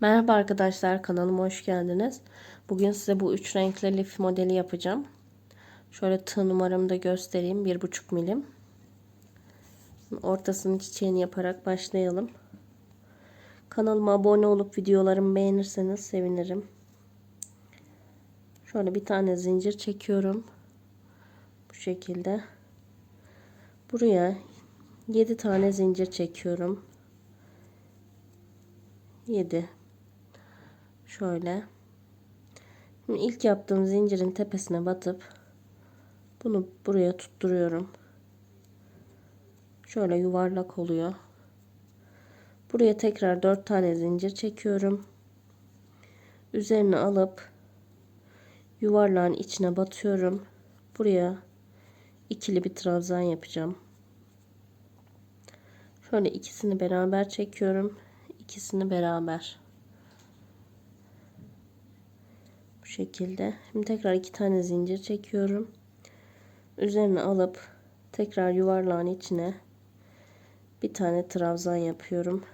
Merhaba arkadaşlar kanalıma hoş geldiniz. Bugün size bu üç renkli lif modeli yapacağım. Şöyle tığ numaramı da göstereyim. 1,5 milim. Ortasının çiçeğini yaparak başlayalım. Kanalıma abone olup videolarımı beğenirseniz sevinirim. Şöyle bir tane zincir çekiyorum. Bu şekilde. Buraya 7 tane zincir çekiyorum. 7 şöyle. Şimdi ilk yaptığım zincirin tepesine batıp bunu buraya tutturuyorum. Şöyle yuvarlak oluyor. Buraya tekrar 4 tane zincir çekiyorum. Üzerine alıp yuvarlağın içine batıyorum. Buraya ikili bir trabzan yapacağım. Şöyle ikisini beraber çekiyorum. İkisini beraber bu şekilde. Şimdi tekrar iki tane zincir çekiyorum. Üzerine alıp tekrar yuvarlağın içine bir tane trabzan yapıyorum.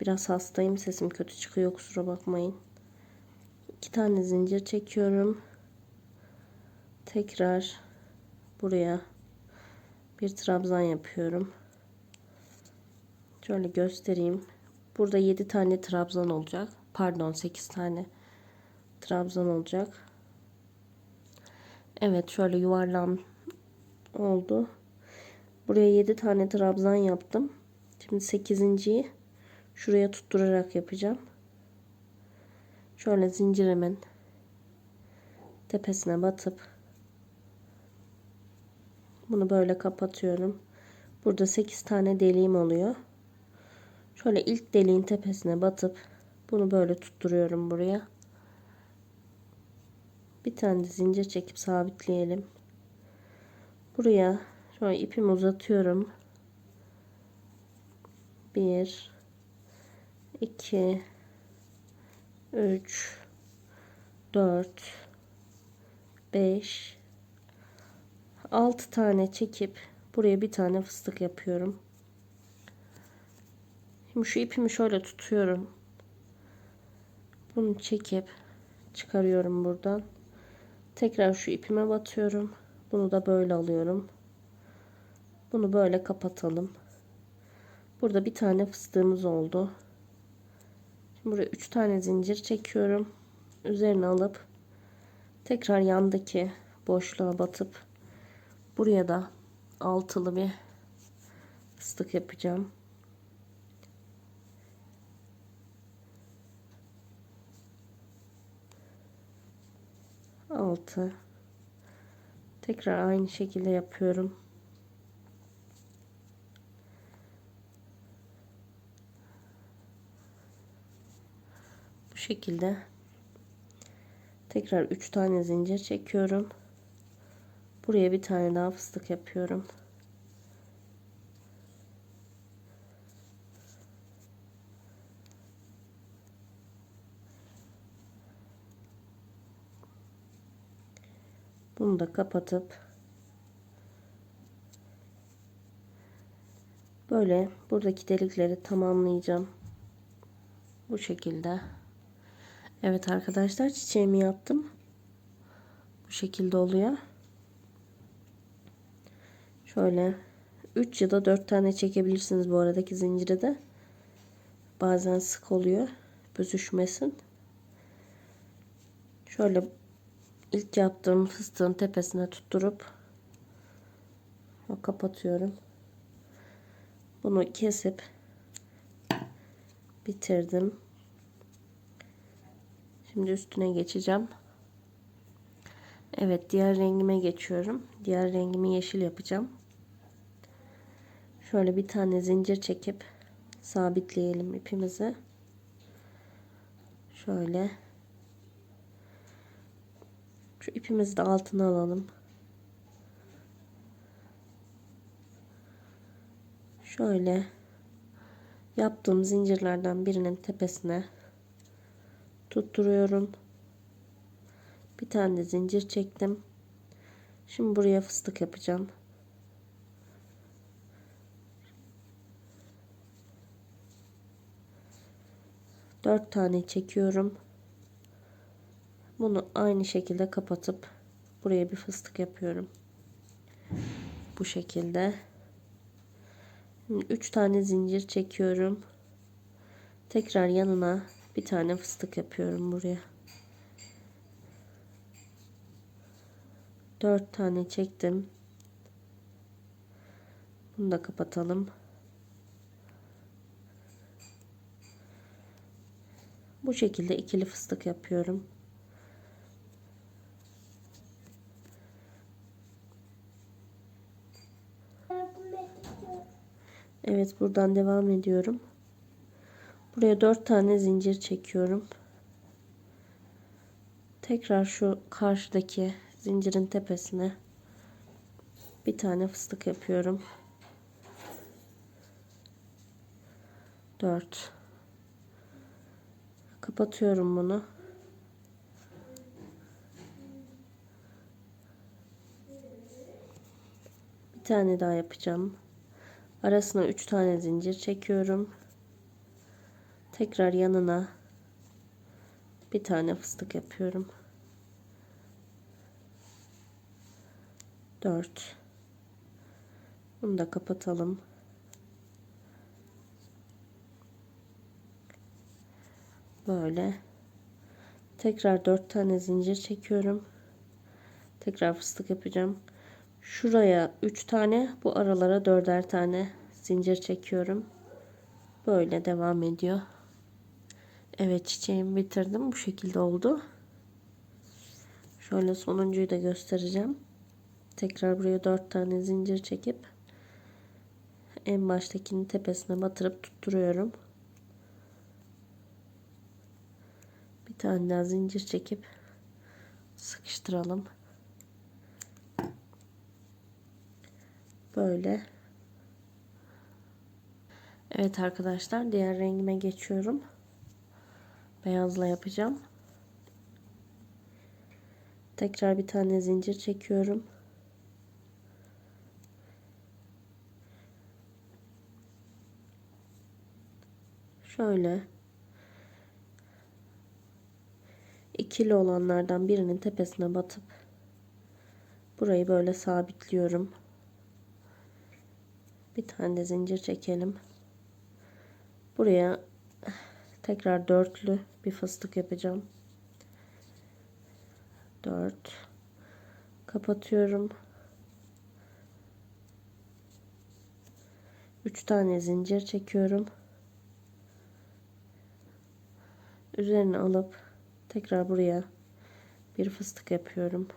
Biraz hastayım sesim kötü çıkıyor kusura bakmayın. İki tane zincir çekiyorum. Tekrar buraya bir trabzan yapıyorum. Şöyle göstereyim. Burada 7 tane trabzan olacak. Pardon 8 tane trabzan olacak. Evet şöyle yuvarlam oldu. Buraya 7 tane trabzan yaptım. Şimdi 8.yi şuraya tutturarak yapacağım. Şöyle zincirimin tepesine batıp bunu böyle kapatıyorum. Burada 8 tane deliğim oluyor. Şöyle ilk deliğin tepesine batıp bunu böyle tutturuyorum buraya. Bir tane de zincir çekip sabitleyelim. Buraya şöyle ipimi uzatıyorum. 1 2 3 4 5 6 tane çekip buraya bir tane fıstık yapıyorum. Şimdi şu ipimi şöyle tutuyorum. Bunu çekip çıkarıyorum buradan. Tekrar şu ipime batıyorum. Bunu da böyle alıyorum. Bunu böyle kapatalım. Burada bir tane fıstığımız oldu. Şimdi buraya 3 tane zincir çekiyorum. Üzerine alıp tekrar yandaki boşluğa batıp buraya da altılı bir fıstık yapacağım. 6 tekrar aynı şekilde yapıyorum. Bu şekilde tekrar 3 tane zincir çekiyorum. Buraya bir tane daha fıstık yapıyorum Bunu da kapatıp böyle buradaki delikleri tamamlayacağım. Bu şekilde. Evet arkadaşlar çiçeğimi yaptım. Bu şekilde oluyor. Şöyle 3 ya da 4 tane çekebilirsiniz bu aradaki zinciri de. Bazen sık oluyor. Büzüşmesin. Şöyle ilk yaptığım fıstığın tepesine tutturup kapatıyorum. Bunu kesip bitirdim. Şimdi üstüne geçeceğim. Evet diğer rengime geçiyorum. Diğer rengimi yeşil yapacağım. Şöyle bir tane zincir çekip sabitleyelim ipimizi. Şöyle şu ipimizi de altına alalım. Şöyle yaptığım zincirlerden birinin tepesine tutturuyorum. Bir tane de zincir çektim. Şimdi buraya fıstık yapacağım. 4 tane çekiyorum. Bunu aynı şekilde kapatıp buraya bir fıstık yapıyorum. Bu şekilde. 3 tane zincir çekiyorum. Tekrar yanına bir tane fıstık yapıyorum buraya. 4 tane çektim. Bunu da kapatalım. Bu şekilde ikili fıstık yapıyorum. Evet buradan devam ediyorum. Buraya 4 tane zincir çekiyorum. Tekrar şu karşıdaki zincirin tepesine bir tane fıstık yapıyorum. 4 Kapatıyorum bunu. Bir tane daha yapacağım. Arasına 3 tane zincir çekiyorum. Tekrar yanına bir tane fıstık yapıyorum. 4 Bunu da kapatalım. Böyle. Tekrar 4 tane zincir çekiyorum. Tekrar fıstık yapacağım. Şuraya 3 tane, bu aralara 4'er tane zincir çekiyorum. Böyle devam ediyor. Evet çiçeğimi bitirdim. Bu şekilde oldu. Şöyle sonuncuyu da göstereceğim. Tekrar buraya 4 tane zincir çekip en baştakinin tepesine batırıp tutturuyorum. Bir tane daha zincir çekip sıkıştıralım. Böyle. Evet arkadaşlar diğer rengime geçiyorum. Beyazla yapacağım. Tekrar bir tane zincir çekiyorum. Şöyle ikili olanlardan birinin tepesine batıp burayı böyle sabitliyorum. Bir tane de zincir çekelim. Buraya tekrar dörtlü bir fıstık yapacağım. 4 kapatıyorum. 3 tane zincir çekiyorum. Üzerine alıp tekrar buraya bir fıstık yapıyorum.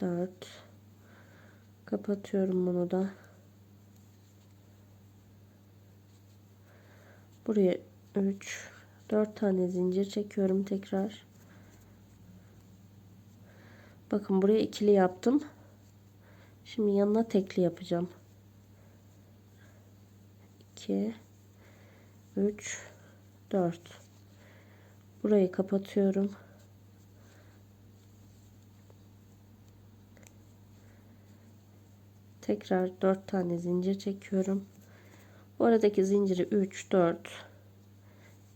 4 kapatıyorum bunu da. Buraya 3 4 tane zincir çekiyorum tekrar. Bakın buraya ikili yaptım. Şimdi yanına tekli yapacağım. 2 3 4 Burayı kapatıyorum. Tekrar 4 tane zincir çekiyorum. Bu aradaki zinciri 3 4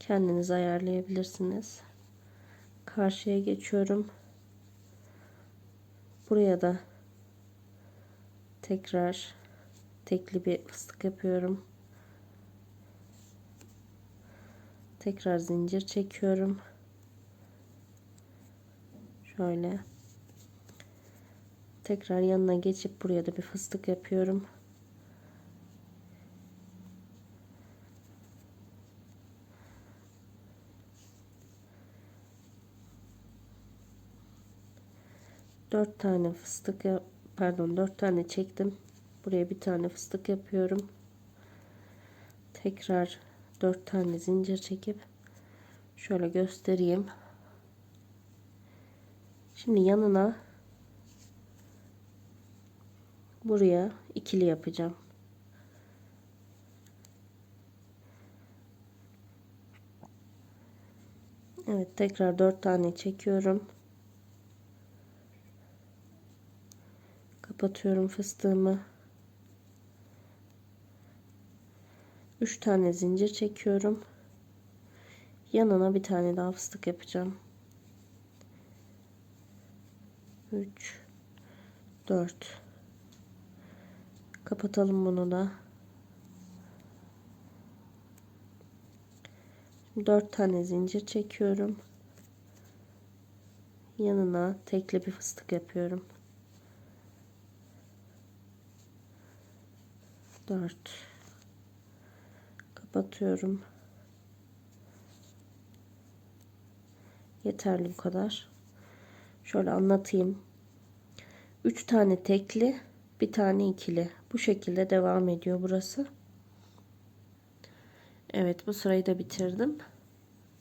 kendiniz ayarlayabilirsiniz. Karşıya geçiyorum. Buraya da tekrar tekli bir fıstık yapıyorum. Tekrar zincir çekiyorum. Şöyle. Tekrar yanına geçip buraya da bir fıstık yapıyorum. Dört tane fıstık pardon dört tane çektim. Buraya bir tane fıstık yapıyorum. Tekrar 4 tane zincir çekip şöyle göstereyim. Şimdi yanına buraya ikili yapacağım. Evet tekrar 4 tane çekiyorum. Kapatıyorum fıstığımı. 3 tane zincir çekiyorum. Yanına bir tane daha fıstık yapacağım. 3 4 Kapatalım bunu da. 4 tane zincir çekiyorum. Yanına tekli bir fıstık yapıyorum. 4 kapatıyorum. Yeterli bu kadar. Şöyle anlatayım. 3 tane tekli, bir tane ikili. Bu şekilde devam ediyor burası. Evet bu sırayı da bitirdim.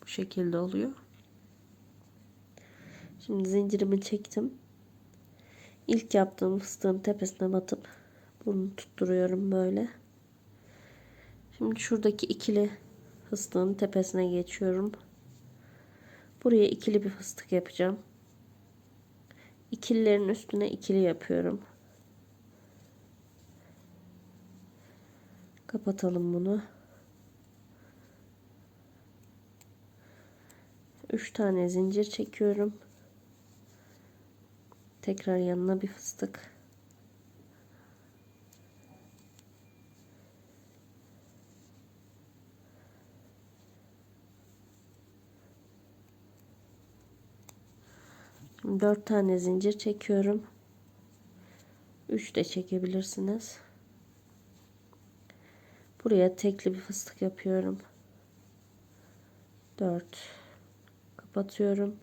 Bu şekilde oluyor. Şimdi zincirimi çektim. İlk yaptığım fıstığın tepesine batıp bunu tutturuyorum böyle. Şimdi şuradaki ikili fıstığın tepesine geçiyorum. Buraya ikili bir fıstık yapacağım. İkililerin üstüne ikili yapıyorum. Kapatalım bunu. 3 tane zincir çekiyorum. Tekrar yanına bir fıstık. Şimdi 4 tane zincir çekiyorum. 3 de çekebilirsiniz. Buraya tekli bir fıstık yapıyorum. 4 kapatıyorum.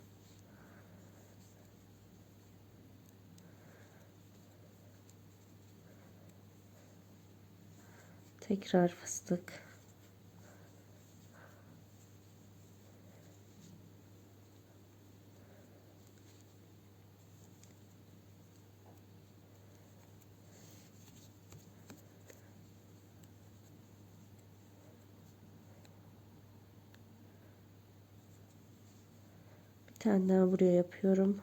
Tekrar fıstık. Tane daha buraya yapıyorum.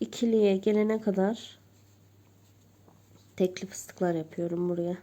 İkiliye gelene kadar tekli fıstıklar yapıyorum buraya.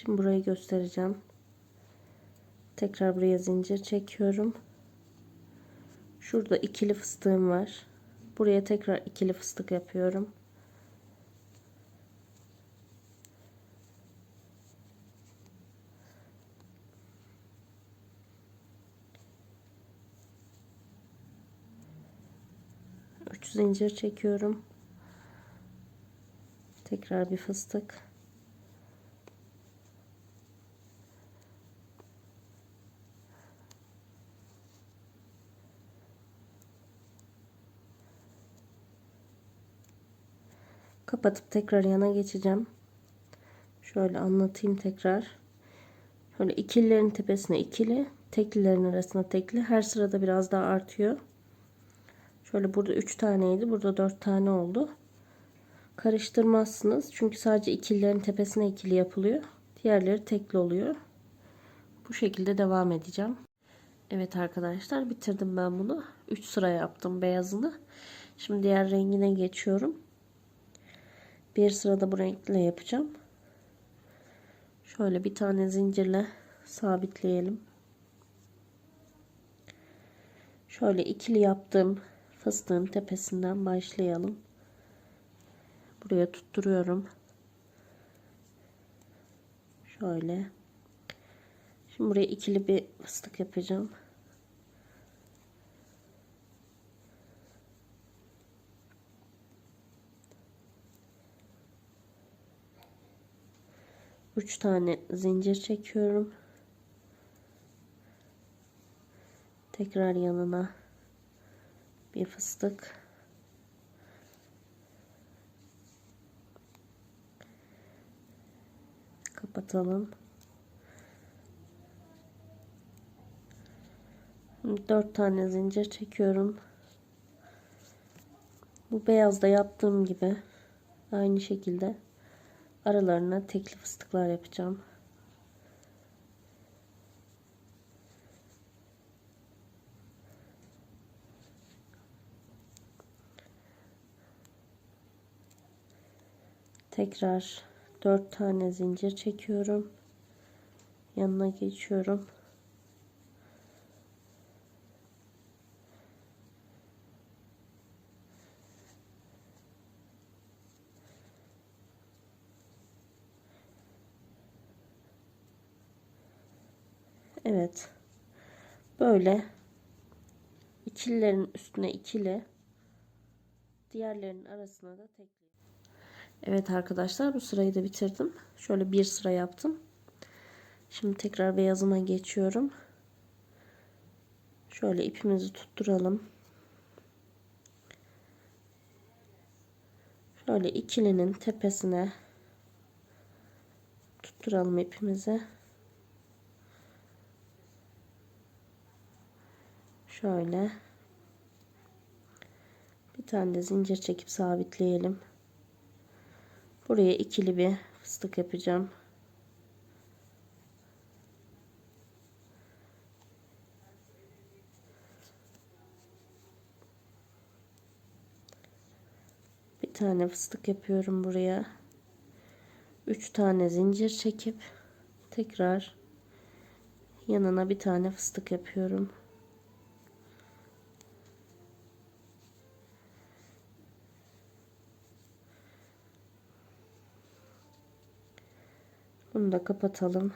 Şimdi burayı göstereceğim. Tekrar buraya zincir çekiyorum. Şurada ikili fıstığım var. Buraya tekrar ikili fıstık yapıyorum. Üç zincir çekiyorum. Tekrar bir fıstık. Kapatıp tekrar yana geçeceğim. Şöyle anlatayım tekrar. Şöyle ikililerin tepesine ikili, teklilerin arasına tekli. Her sırada biraz daha artıyor. Şöyle burada 3 taneydi. Burada 4 tane oldu. Karıştırmazsınız. Çünkü sadece ikililerin tepesine ikili yapılıyor. Diğerleri tekli oluyor. Bu şekilde devam edeceğim. Evet arkadaşlar bitirdim ben bunu. 3 sıra yaptım beyazını. Şimdi diğer rengine geçiyorum. Bir sırada bu renkle yapacağım. Şöyle bir tane zincirle sabitleyelim. Şöyle ikili yaptığım fıstığın tepesinden başlayalım. Buraya tutturuyorum. Şöyle. Şimdi buraya ikili bir fıstık yapacağım. 3 tane zincir çekiyorum. Tekrar yanına bir fıstık. Kapatalım. Şimdi 4 tane zincir çekiyorum. Bu beyazda yaptığım gibi aynı şekilde aralarına tekli fıstıklar yapacağım. Tekrar 4 tane zincir çekiyorum. Yanına geçiyorum. Evet. Böyle ikililerin üstüne ikili diğerlerinin arasına da tekli. Evet arkadaşlar bu sırayı da bitirdim. Şöyle bir sıra yaptım. Şimdi tekrar beyazıma geçiyorum. Şöyle ipimizi tutturalım. Şöyle ikilinin tepesine tutturalım ipimizi. Şöyle bir tane de zincir çekip sabitleyelim. Buraya ikili bir fıstık yapacağım. Bir tane fıstık yapıyorum buraya. Üç tane zincir çekip tekrar yanına bir tane fıstık yapıyorum. Bunu da kapatalım.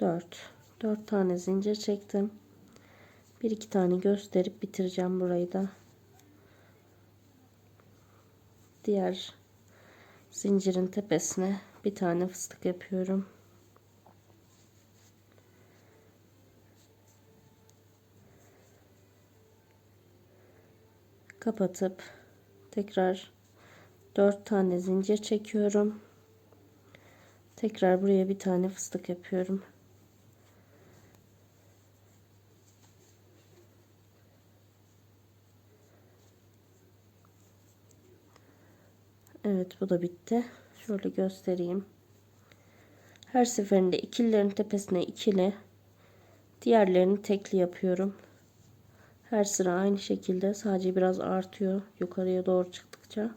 Dört. Dört tane zincir çektim. Bir iki tane gösterip bitireceğim burayı da. Diğer zincirin tepesine bir tane fıstık yapıyorum. Kapatıp tekrar 4 tane zincir çekiyorum. Tekrar buraya bir tane fıstık yapıyorum. Evet bu da bitti. Şöyle göstereyim. Her seferinde ikililerin tepesine ikili, diğerlerini tekli yapıyorum. Her sıra aynı şekilde sadece biraz artıyor yukarıya doğru çıktıkça.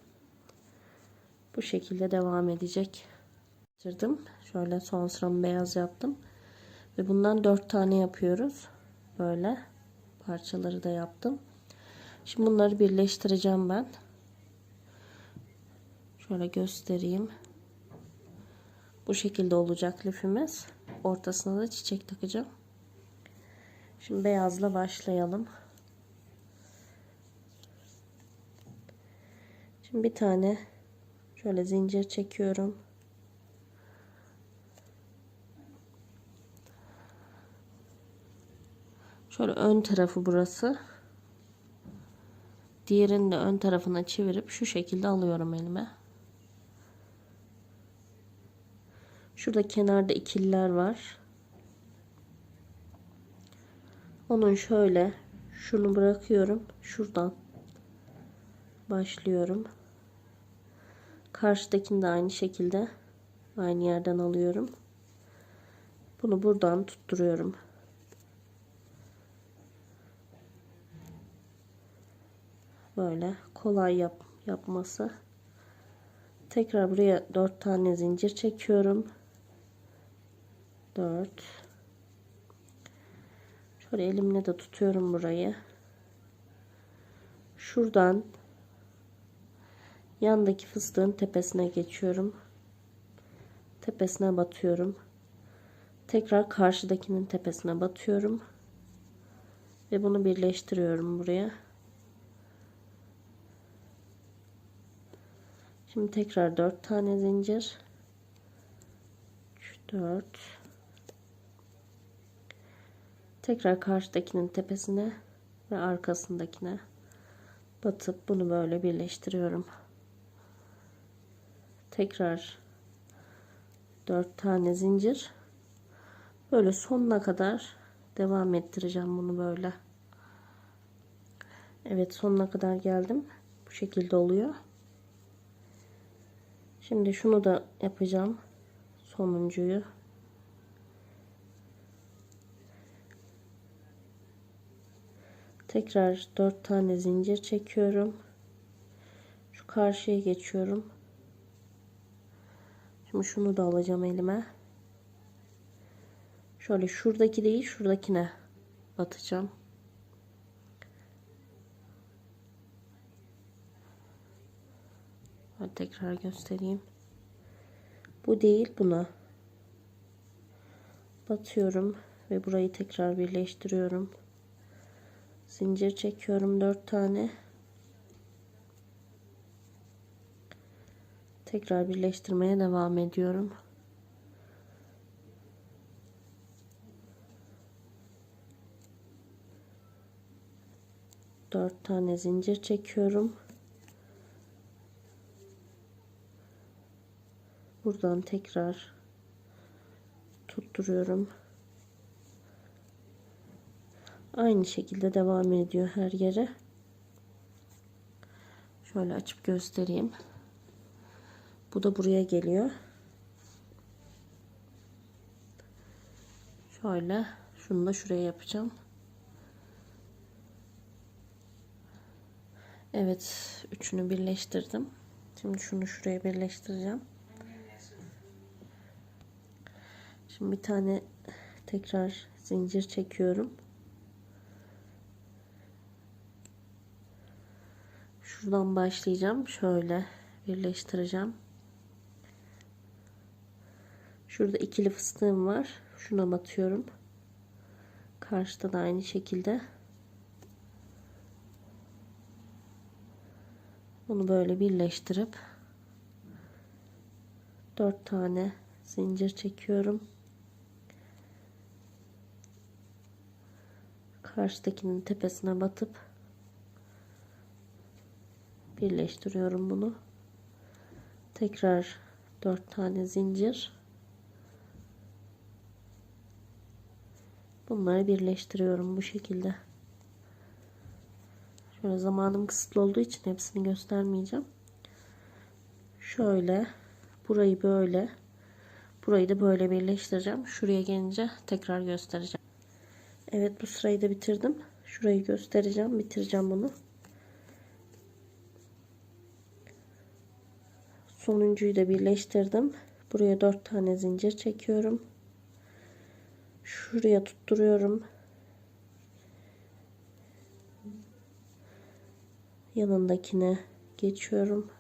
Bu şekilde devam edecek. Bitirdim. Şöyle son sıramı beyaz yaptım. Ve bundan 4 tane yapıyoruz. Böyle parçaları da yaptım. Şimdi bunları birleştireceğim ben. Şöyle göstereyim. Bu şekilde olacak lifimiz. Ortasına da çiçek takacağım. Şimdi beyazla başlayalım. Şimdi bir tane şöyle zincir çekiyorum. Şöyle ön tarafı burası. Diğerini de ön tarafına çevirip şu şekilde alıyorum elime. Şurada kenarda ikililer var. Onun şöyle şunu bırakıyorum. Şuradan başlıyorum. Karşıdakini de aynı şekilde aynı yerden alıyorum. Bunu buradan tutturuyorum. Böyle kolay yap, yapması. Tekrar buraya 4 tane zincir çekiyorum. 4 Şöyle elimle de tutuyorum burayı. Şuradan Yandaki fıstığın tepesine geçiyorum. Tepesine batıyorum. Tekrar karşıdakinin tepesine batıyorum. Ve bunu birleştiriyorum buraya. Şimdi tekrar 4 tane zincir. 3 4 Tekrar karşıdakinin tepesine ve arkasındakine batıp bunu böyle birleştiriyorum tekrar 4 tane zincir. Böyle sonuna kadar devam ettireceğim bunu böyle. Evet sonuna kadar geldim. Bu şekilde oluyor. Şimdi şunu da yapacağım. Sonuncuyu. Tekrar 4 tane zincir çekiyorum. Şu karşıya geçiyorum. Şimdi şunu da alacağım elime. Şöyle şuradaki değil şuradakine batacağım. Hadi tekrar göstereyim. Bu değil buna. Batıyorum ve burayı tekrar birleştiriyorum. Zincir çekiyorum 4 tane. Tekrar birleştirmeye devam ediyorum. Dört tane zincir çekiyorum. Buradan tekrar tutturuyorum. Aynı şekilde devam ediyor her yere. Şöyle açıp göstereyim. Bu da buraya geliyor. Şöyle şunu da şuraya yapacağım. Evet, üçünü birleştirdim. Şimdi şunu şuraya birleştireceğim. Şimdi bir tane tekrar zincir çekiyorum. Şuradan başlayacağım. Şöyle birleştireceğim. Şurada ikili fıstığım var. Şuna batıyorum. Karşıda da aynı şekilde. Bunu böyle birleştirip dört tane zincir çekiyorum. Karşıdakinin tepesine batıp birleştiriyorum bunu. Tekrar dört tane zincir. Bunları birleştiriyorum bu şekilde. Şöyle zamanım kısıtlı olduğu için hepsini göstermeyeceğim. Şöyle burayı böyle burayı da böyle birleştireceğim. Şuraya gelince tekrar göstereceğim. Evet bu sırayı da bitirdim. Şurayı göstereceğim. Bitireceğim bunu. Sonuncuyu da birleştirdim. Buraya 4 tane zincir çekiyorum. Şuraya tutturuyorum. yanındakine geçiyorum.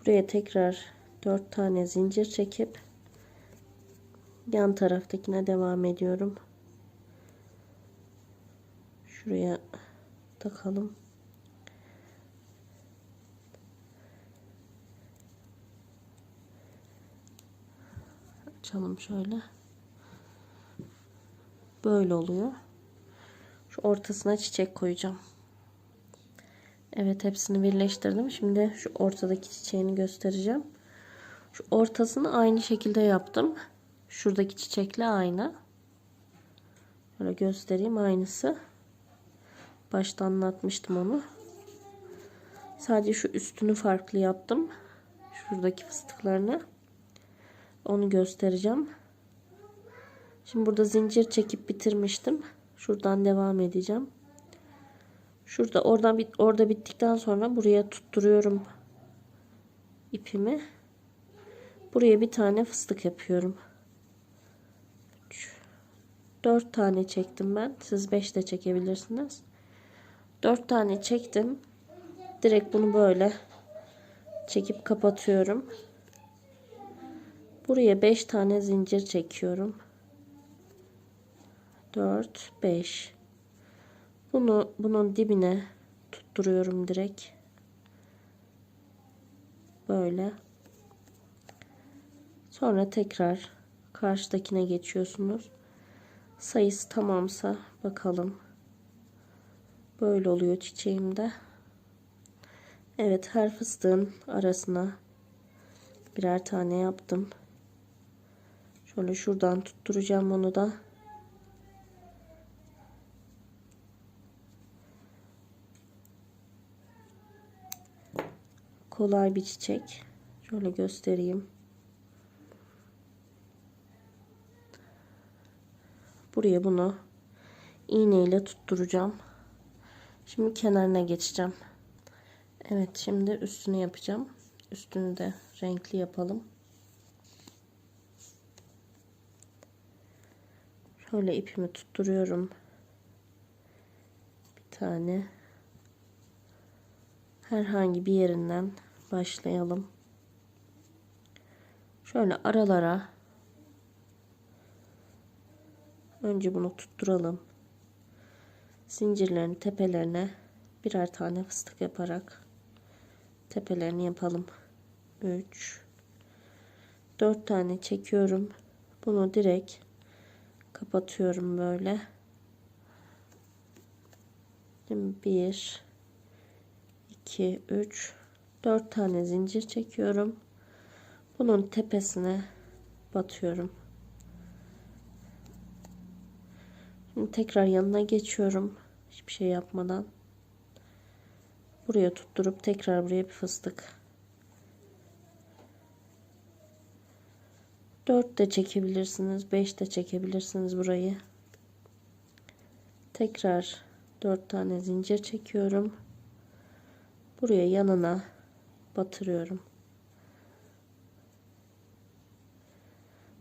Buraya tekrar 4 tane zincir çekip yan taraftakine devam ediyorum. Şuraya takalım. Açalım şöyle. Böyle oluyor. Şu ortasına çiçek koyacağım. Evet hepsini birleştirdim. Şimdi şu ortadaki çiçeğini göstereceğim. Şu ortasını aynı şekilde yaptım. Şuradaki çiçekle aynı. Böyle göstereyim aynısı. Başta anlatmıştım onu. Sadece şu üstünü farklı yaptım. Şuradaki fıstıklarını. Onu göstereceğim. Şimdi burada zincir çekip bitirmiştim. Şuradan devam edeceğim. Şurada oradan bit orada bittikten sonra buraya tutturuyorum ipimi. Buraya bir tane fıstık yapıyorum. 4 tane çektim ben. Siz 5 de çekebilirsiniz. 4 tane çektim. Direkt bunu böyle çekip kapatıyorum. Buraya 5 tane zincir çekiyorum. 4 5 bunu bunun dibine tutturuyorum direkt. Böyle. Sonra tekrar karşıdakine geçiyorsunuz. Sayısı tamamsa bakalım. Böyle oluyor çiçeğimde. Evet her fıstığın arasına birer tane yaptım. Şöyle şuradan tutturacağım onu da. Kolay bir çiçek. Şöyle göstereyim. Buraya bunu iğneyle tutturacağım. Şimdi kenarına geçeceğim. Evet şimdi üstünü yapacağım. Üstünü de renkli yapalım. Şöyle ipimi tutturuyorum. Bir tane herhangi bir yerinden başlayalım. Şöyle aralara önce bunu tutturalım. Zincirlerin tepelerine birer tane fıstık yaparak tepelerini yapalım. 3 4 tane çekiyorum. Bunu direkt kapatıyorum böyle. Şimdi 1 2 3 4 tane zincir çekiyorum. Bunun tepesine batıyorum. Şimdi tekrar yanına geçiyorum. Hiçbir şey yapmadan. Buraya tutturup tekrar buraya bir fıstık. 4 de çekebilirsiniz. 5 de çekebilirsiniz burayı. Tekrar 4 tane zincir çekiyorum. Buraya yanına batırıyorum.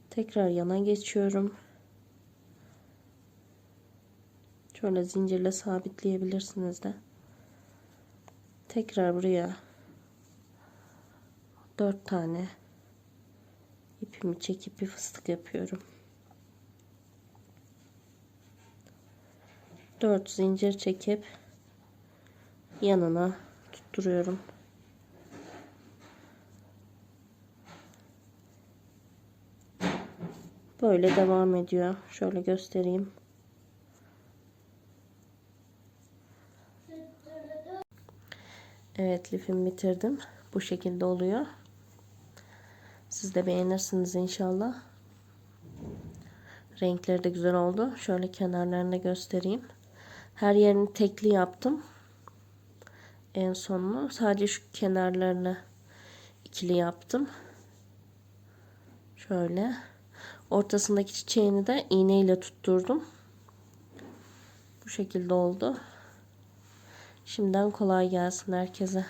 Tekrar yana geçiyorum. Şöyle zincirle sabitleyebilirsiniz de. Tekrar buraya 4 tane ipimi çekip bir fıstık yapıyorum. 4 zincir çekip yanına tutturuyorum. Böyle devam ediyor. Şöyle göstereyim. Evet lifimi bitirdim. Bu şekilde oluyor. Siz de beğenirsiniz inşallah. Renkleri de güzel oldu. Şöyle kenarlarını göstereyim. Her yerini tekli yaptım. En sonunu sadece şu kenarlarını ikili yaptım. Şöyle. Ortasındaki çiçeğini de iğneyle tutturdum. Bu şekilde oldu. Şimdiden kolay gelsin herkese.